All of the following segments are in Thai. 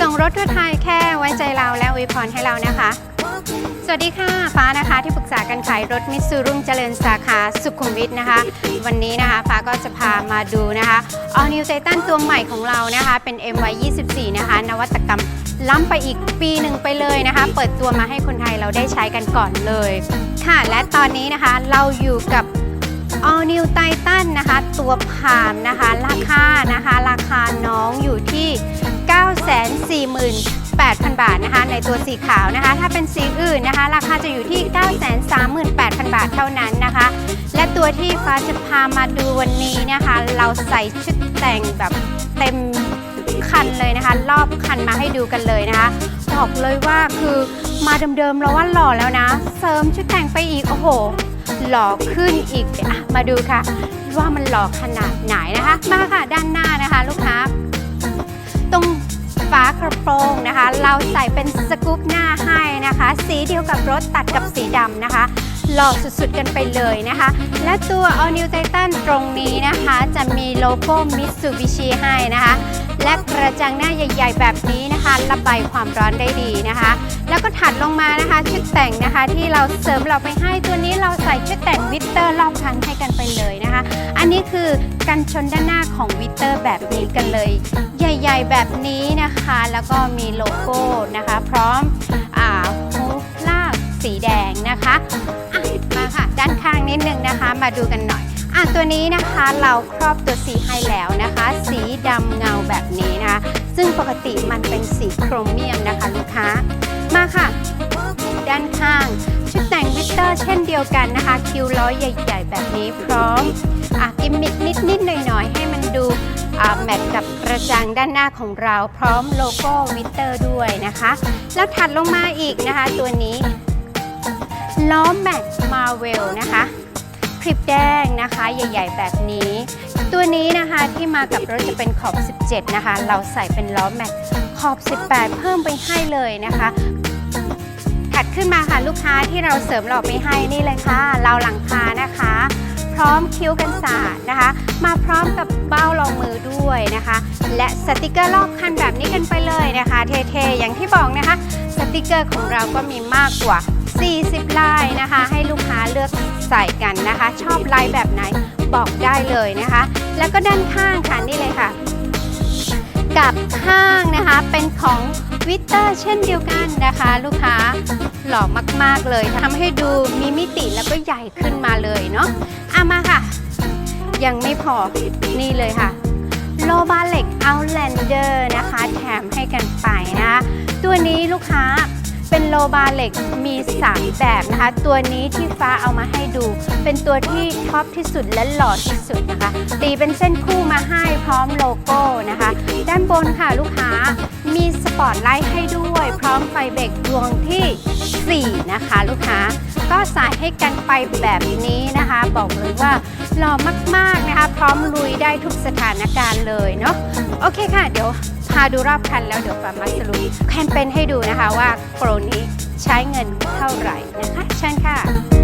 ส่งรถทั่วไทยแค่ไว้ใจเราและอวยพรให้เรานะคะ สวัสดีค่ะ ฟ้านะคะที่ปรึกษาการขายรถมิตซูรุ่งเจริญสาขาสุขุมวิทนะคะ วันนี้นะคะ ฟ้าก็จะพามาดูนะคะ All New Titan ตัวใหม่ของเรานะคะ เป็น MY 24นะคะ นวัตกรรมล้ำไปอีกปีหนึ่งไปเลยนะคะ เปิดตัวมาให้คนไทยเราได้ใช้กันก่อนเลย ค่ะ และตอนนี้นะคะเราอยู่กับ All New Titan นะคะ ตัวพามนะคะ ราคานะคะ ราคาน้องอยู่ที่ 948,000 บาทนะคะ ในตัวสีขาวนะคะ ถ้าเป็นสีอื่นนะคะ ราคาจะอยู่ที่ 938,000 บาทเท่านั้นนะคะ และตัวที่ฟ้าจะพามาดูวันนี้นะคะ เราใส่ชุดแต่งแบบเต็มคันเลยนะคะ รอบคันมาให้ดูกันเลยนะคะ บอกเลยว่าคือมาเดิมๆเราว่าหล่อแล้วนะ เสริมชุดแต่งไปอีก โอ้โห หล่อขึ้นอีกอะมาดูค่ะ ว่ามันหล่อขนาดไหนนะคะ มาค่ะด้านหน้านะคะ ลูกค้าตรงฝากระโปรงนะคะ เราใส่เป็นสกู๊ปหน้าให้นะคะ สีเดียวกับรถตัดกับสีดำนะคะ หล่อสุดๆกันไปเลยนะคะ และตัว All New Titan ตรงนี้นะคะ จะมีโลโก้ Mitsubishi ให้นะคะ และกระจังหน้าใหญ่ ๆ แบบนี้นะคะระบายความร้อนได้ดีนะคะ แล้วก็ถัดลงมานะคะ ชุดแต่งนะคะที่เราเสริมเราไปให้ตัวนี้เราใส่ชุดแต่งวิตเตอร์รอบคันให้กันไปเลยนะคะ อันนี้คือกันชนด้านหน้าของวิตเตอร์แบบนี้กันเลย ใหญ่ ๆ แบบนี้นะคะ แล้วก็มีโลโก้นะคะ พร้อมอ่าฮูดลากสีแดงนะคะมาค่ะ ด้านข้างนิดนึงนะคะ มาดูกันหน่อยะตัวนี้นะคะเราครอบตัวสีให้แล้วนะคะ สีดำเงาแบบนี้นะคะ ซึ่งปกติมันเป็นสีโครเมียมนะคะลูกค้า มาค่ะ ด้านข้าง ชุดแต่งวิกเตอร์เช่นเดียวกันนะคะ คิวล้อใหญ่ ๆ แบบนี้พร้อมอะกิมมิกนิดๆหน่อยๆ ให้มันดูอ่าแมทกับกระจังด้านหน้าของเราพร้อมโลโก้วิกเตอร์ด้วยนะคะ แล้วถัดลงมาอีกนะคะ ตัวนี้ล้อแม็กมาเวลนะคะ คลิปแดงนะคะ ใหญ่ ๆ แบบนี้ ตัวนี้นะคะที่มากับรถจะเป็นขอบ 17 นะคะ เราใส่เป็นล้อแม็กขอบ 18 เพิ่มไปให้เลยนะคะถัดขึ้นมาค่ะลูกค้าที่เราเสริมหล่อไปให้นี่เลยค่ะเราหลังคานะคะ พร้อมคิ้วกันสาดนะคะ มาพร้อมกับเบ้ารองมือด้วยนะคะ และสติกเกอร์รอบคันแบบนี้กันไปเลยนะคะ เท่ๆอย่างที่บอกนะคะ สติกเกอร์ของเราก็มีมากกว่า 40 ลายนะคะ ให้ลูกค้าเลือก ใส่กันนะคะ ชอบลายแบบไหนบอกได้เลยนะคะ แล้วก็ด้านข้างค่ะนี่เลยค่ะ กับข้างนะคะเป็นของวิตเตอร์เช่นเดียวกันนะคะ ลูกค้าหล่อมาก ๆ เลยทำให้ดูมีมิติแล้วก็ใหญ่ขึ้นมาเลยเนาะอามาค่ะ ยังไม่พอนี่เลยค่ะโลบาเล็กเอาแลนเดอร์นะคะ แถมให้กันไปนะคะ ตัวนี้ลูกค้า โลบาเหล็กมี 3 แบบนะคะ ตัวนี้ที่ฟ้าเอามาให้ดู เป็นตัวที่ท็อปที่สุดและหล่อที่สุดนะคะ ตีเป็นเส้นคู่มาให้พร้อมโลโก้นะคะ ด้านบนค่ะลูกค้า มีสปอตไลท์ให้ด้วย พร้อมไฟเบรกดวงที่ 4 นะคะ ลูกค้า ก็ใส่ให้กันไปแบบนี้นะคะ บอกเลยว่าหล่อมากๆนะคะ พร้อมลุยได้ทุกสถานการณ์เลยเนาะโอเคค่ะ เดี๋ยวพาดูรอบคันแล้วเดี๋ยวปามาสรุปแคมเปญให้ดูนะคะว่าโปรนี้ใช้เงินเท่าไหร่นะคะเชิญค่ะ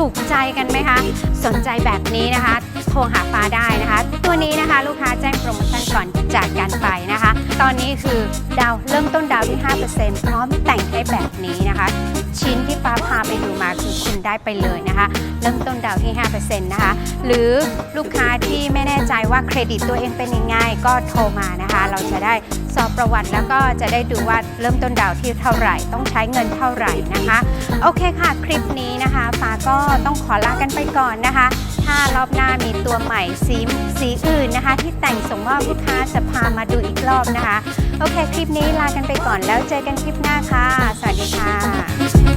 ถูกใจกันไหมคะ สนใจแบบนี้นะคะ โทรหาฟ้าได้นะคะ ตัวนี้นะคะลูกค้าแจ้งโปรโมชั่นก่อนจากการไปนะคะ ตอนนี้คือดาวเริ่มต้นดาวที่ 5%พร้อมแต่งให้แบบนี้นะคะ ชิ้นที่ฟ้าพาไปดูมาคือคุณได้ไปเลยนะคะ เริ่มต้นดาวที่ 5%นะคะ หรือลูกค้าที่ไม่แน่ใจว่าเครดิตตัวเองเป็นยังไงก็โทรมานะคะ เราจะได้สอบประวัติแล้วก็จะได้ดูว่าเริ่มต้นดาวที่เท่าไหร่ต้องใช้เงินเท่าไหร่นะคะ โอเคค่ะคลิปนี้นะคะฟ้าก็ต้องขอลากันไปก่อนนะคะ ถ้ารอบหน้ามีตัวใหม่สีสีอื่นนะคะ ที่แต่งส่งมอบลูกค้าจะพามาดูอีกรอบนะคะ โอเค คลิปนี้ลากันไปก่อนแล้วเจอกันคลิปหน้าค่ะ สวัสดีค่ะ